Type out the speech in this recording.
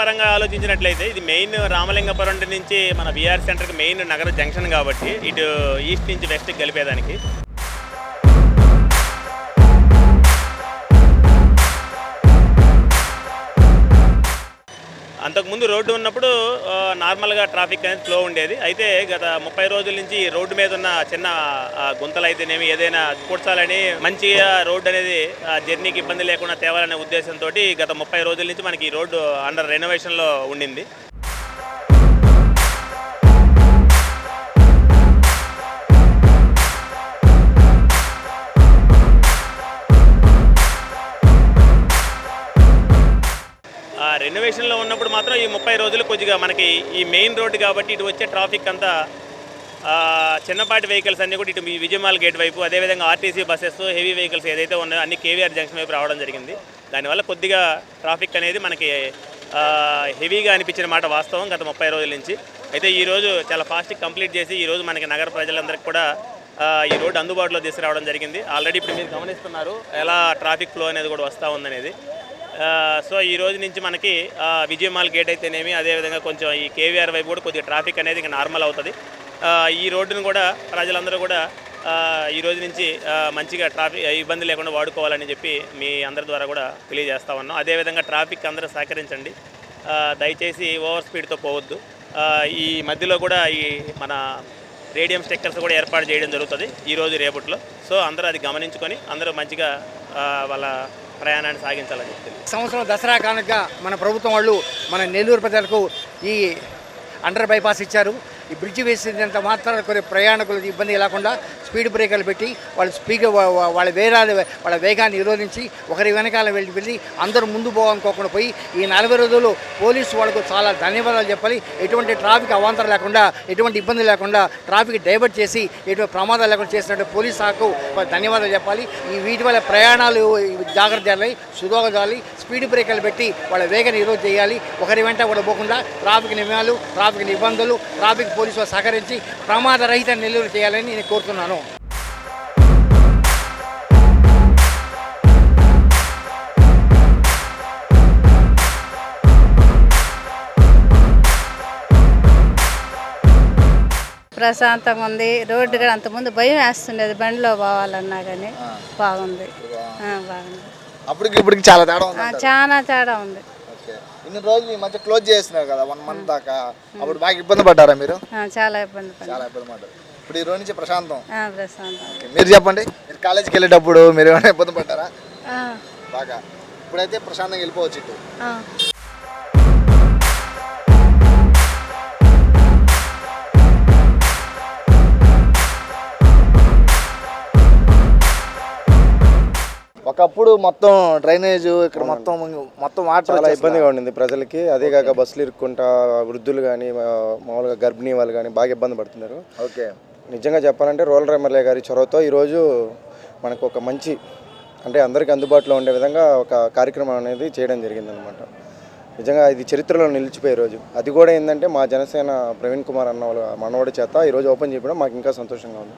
పరంగా ఆలోచించినట్లయితే ఇది మెయిన్ రామలింగపురం నుంచి మన బీఆర్ సెంటర్కి మెయిన్ నగర జంక్షన్ కాబట్టి ఇటు ఈస్ట్ నుంచి వెస్ట్కి కలిపేదానికి. అంతకుముందు రోడ్డు ఉన్నప్పుడు నార్మల్గా ట్రాఫిక్ అనేది ఫ్లో ఉండేది. అయితే గత ముప్పై రోజుల నుంచి రోడ్డు మీద ఉన్న చిన్న గుంతలు అయితేనేమి ఏదైనా కూర్చాలని మంచిగా రోడ్డు అనేది జర్నీకి ఇబ్బంది లేకుండా తేవాలనే ఉద్దేశంతో గత ముప్పై రోజుల నుంచి మనకి ఈ రోడ్డు అండర్ రెనోవేషన్లో ఉండింది. రెనోవేషన్లో ఉన్నప్పుడు మాత్రం ఈ ముప్పై రోజులు కొద్దిగా మనకి ఈ మెయిన్ రోడ్డు కాబట్టి ఇటు వచ్చే ట్రాఫిక్ అంతా చిన్నపాటి వెహికల్స్ అన్నీ కూడా ఇటు మీ విజయమాల్ గేట్ వైపు అదేవిధంగా ఆర్టీసీ బస్సెస్ హెవీ వెహికల్స్ ఏదైతే ఉన్నాయో అన్ని కేవీఆర్ జంక్షన్ వైపు రావడం జరిగింది. దానివల్ల కొద్దిగా ట్రాఫిక్ అనేది మనకి హెవీగా అనిపించిన మాట వాస్తవం గత ముప్పై రోజుల నుంచి. అయితే ఈరోజు చాలా ఫాస్ట్గా కంప్లీట్ చేసి ఈరోజు మనకి నగర ప్రజలందరికీ కూడా ఈ రోడ్డు అందుబాటులో తీసుకురావడం జరిగింది. ఆల్రెడీ ఇప్పుడు మీరు గమనిస్తున్నారు ఎలా ట్రాఫిక్ ఫ్లో అనేది కూడా వస్తూ ఉందనేది. సో ఈ రోజు నుంచి మనకి విజయమాల్ గేట్ అయితేనేమి అదేవిధంగా కొంచెం ఈ కేవీఆర్ వైపు కూడా కొద్దిగా ట్రాఫిక్ అనేది ఇంకా నార్మల్ అవుతుంది. ఈ రోడ్డును కూడా ప్రజలందరూ కూడా ఈ రోజు నుంచి మంచిగా ట్రాఫిక్ ఇబ్బంది లేకుండా వాడుకోవాలని చెప్పి మీ అందరి ద్వారా కూడా తెలియజేస్తా ఉన్నాం. అదేవిధంగా ట్రాఫిక్ అందరూ సహకరించండి. దయచేసి ఓవర్ స్పీడ్తో పోవద్దు. ఈ మధ్యలో కూడా ఈ మన రేడియం స్టిక్కర్స్ కూడా ఏర్పాటు చేయడం జరుగుతుంది ఈరోజు రేపట్లో. సో అందరూ అది గమనించుకొని అందరూ మంచిగా వాళ్ళ ప్రయాణాన్ని సాగించాలని చెప్తుంది సంవత్సరం దసరా కానుక మన ప్రభుత్వం వాళ్ళు మన నెల్లూరు ప్రజలకు ఈ అండర్ బైపాస్ ఇచ్చారు. ఈ బ్రిడ్జి వేసినంత మాత్రాన కొన్ని ప్రయాణికులకు ఇబ్బంది లేకుండా స్పీడ్ బ్రేకర్లు పెట్టి వాళ్ళు స్పీడ్ వాళ్ళ వేరాలు వాళ్ళ వేగాన్ని నిరోధించి ఒకరి వెనకాల వెళ్ళి వెళ్ళి అందరూ ముందు పోవాలనుకోకుండా పోయి ఈ నలభై రోజులు పోలీసు వాళ్ళకు చాలా ధన్యవాదాలు చెప్పాలి. ఎటువంటి ట్రాఫిక్ అవాంతరం లేకుండా ఎటువంటి ఇబ్బంది లేకుండా ట్రాఫిక్ డైవర్ట్ చేసి ఎటువంటి ప్రమాదాలు లేకుండా చేసినట్టు పోలీస్ శాఖకు ధన్యవాదాలు చెప్పాలి. ఈ వీటి వల్ల ప్రయాణాలు జాగ్రత్త చేయాలి సుదోగ చేయాలి స్పీడ్ బ్రేకర్లు పెట్టి వాళ్ళ వేగ నిరోధ చేయాలి. ఒకరి వెంట కూడా పోకుండా ట్రాఫిక్ నియమాలు ట్రాఫిక్ నిబంధనలు ట్రాఫిక్ పోలీసులు సహకరించి ప్రమాద రహిత నెల్లూరు చేయాలని నేను కోరుతున్నాను. ప్రశాంతంగా ఉంది. రోడ్డు కూడా అంతకుముందు భయం వేస్తుండేది. బండిలో పోవాలన్నా కానీ బాగుంది. బాగుంది. అప్పటికి ఇప్పటికి చాలా తేడా చాలా తేడా ఉంది. ఓకే. ఇన్ని రోజులు ఈ మధ్య క్లోజ్ చేస్తున్నారు కదా వన్ మంత్ దాకా. అప్పుడు బాగా ఇబ్బంది పడ్డారా మీరు? ఆ, చాలా ఇబ్బంది చాలా ఇబ్బంది పడ్డారు. ఇప్పుడు ఈ రోజు నుంచి ప్రశాంతం. ఆ, ప్రశాంతం. ఓకే, మీరు చెప్పండి మీరు కాలేజీకి వెళ్ళేటప్పుడు మీరు ఏమైనా ఇబ్బంది పడ్డారా? ఆ, బాగా. ఇప్పుడైతే ప్రశాంతంగా వెళ్ళిపోవచ్చు ఇటు. ఆ. ఒకప్పుడు మొత్తం డ్రైనేజ్ ఇక్కడ మొత్తం మొత్తం వాటర్ చాలా ఇబ్బందిగా ఉండింది ప్రజలకి. అదే కాక బస్సులు ఇరుక్కుంటా వృద్ధులు కానీ మామూలుగా గర్భిణీ వాళ్ళు కానీ బాగా ఇబ్బంది పడుతున్నారు. ఓకే. నిజంగా చెప్పాలంటే రూరల్ ఎమ్మెల్యే గారి చొరవతో ఈరోజు మనకు ఒక మంచి అంటే అందరికీ అందుబాటులో ఉండే విధంగా ఒక కార్యక్రమం అనేది చేయడం జరిగిందనమాట నిజంగా ఇది చరిత్రలో నిలిచిపోయే రోజు. అది కూడా ఏంటంటే మా జనసేన ప్రవీణ్ కుమార్ అన్న వాళ్ళ మనవడి చేత ఈరోజు ఓపెన్ చేయడం మాకు ఇంకా సంతోషంగా ఉంది.